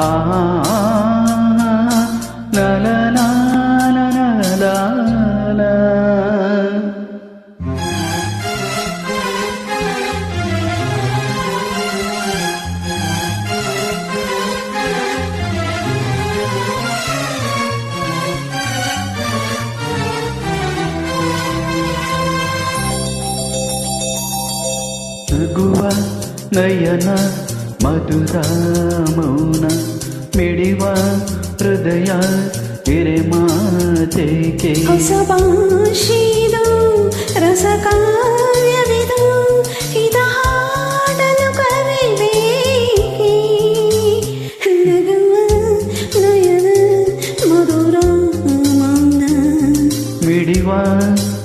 ആ ನಗುವ ನಯನ ಮಧುರ ಮೌನ ಮಿಡಿವ ಹೃದಯ ಹಿರೆಮಾತೆಗೆ ಹೊಸಭಾಷಿದು ರಸಕಾವ್ಯವಿದು ಇದ ಹಾಡಲು ಕವಿಬೇಕೆ ನಗುವ ನಯನ ಮಧುರ ಮೌನ ಮಿಡಿವ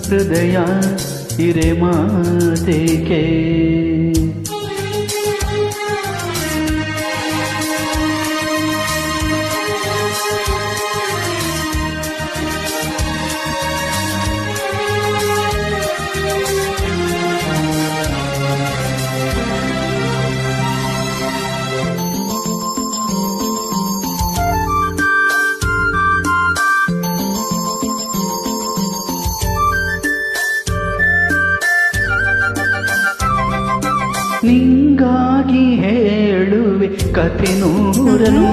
ಹೃದಯ ಹಿರೆಮಾತೆಗೆ ನಿಂಗಾಗಿ ಹೇಳುವೆ ಕತೆ ನೋಡಲು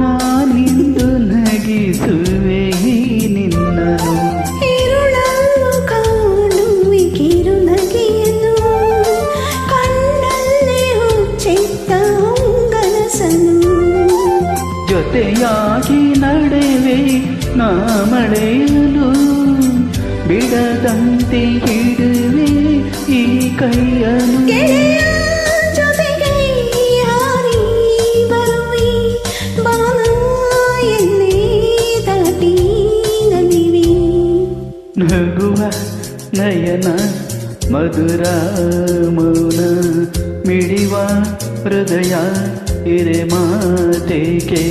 ನಾನಿಂದು ನಗಿಸುವೆ ನಿನ್ನನು ಜೊತೆಯಾಗಿ ನಡೆವೆ ನಾಮಳೆಯಲು ಬಿಡದಂತೆ ಹಿಡುವೆ ಈ ಕೈಯನು ನಯನ ಮಧುರ ಮೌನ ಮಿಡಿವ ಹೃದಯ ಹಿರೆ ಮಾತೆಗೆ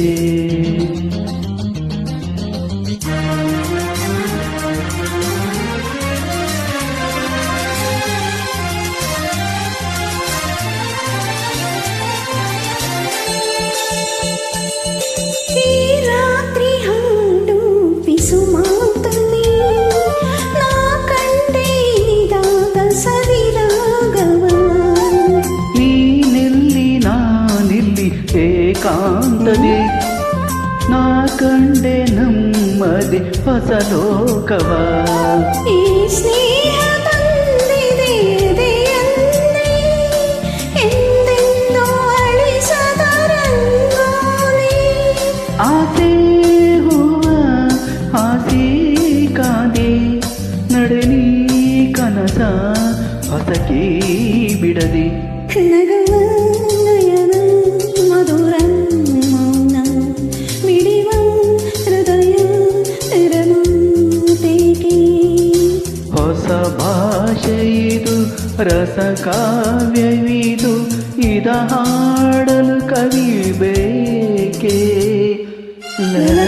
ಈ ಏಕಾಂತದೆ ನಾ ಕಂಡೆ ನಮ್ಮದೆ ಹೊಸ ಲೋಕವ ಈ ಸ್ನೇಹ ತಂದಿದೆ ಎದೆಯಲ್ಲಿ ಎಂದೆಂದೂ ಅಳಿಸದ ರಂಗೋಲಿ ಆಸೆ ಹೂವ ಆಸೆ ಕಾದೆ ನಡೆಲಿ ಕನಸ ಹೊಸಕಿ ಬಿಡದೆ ನಗುವ ರಸಕಾವ್ಯವಿದು ಇದ ಹಾಡಲು ಕವಿ ಬೇಕೆ ಲಲ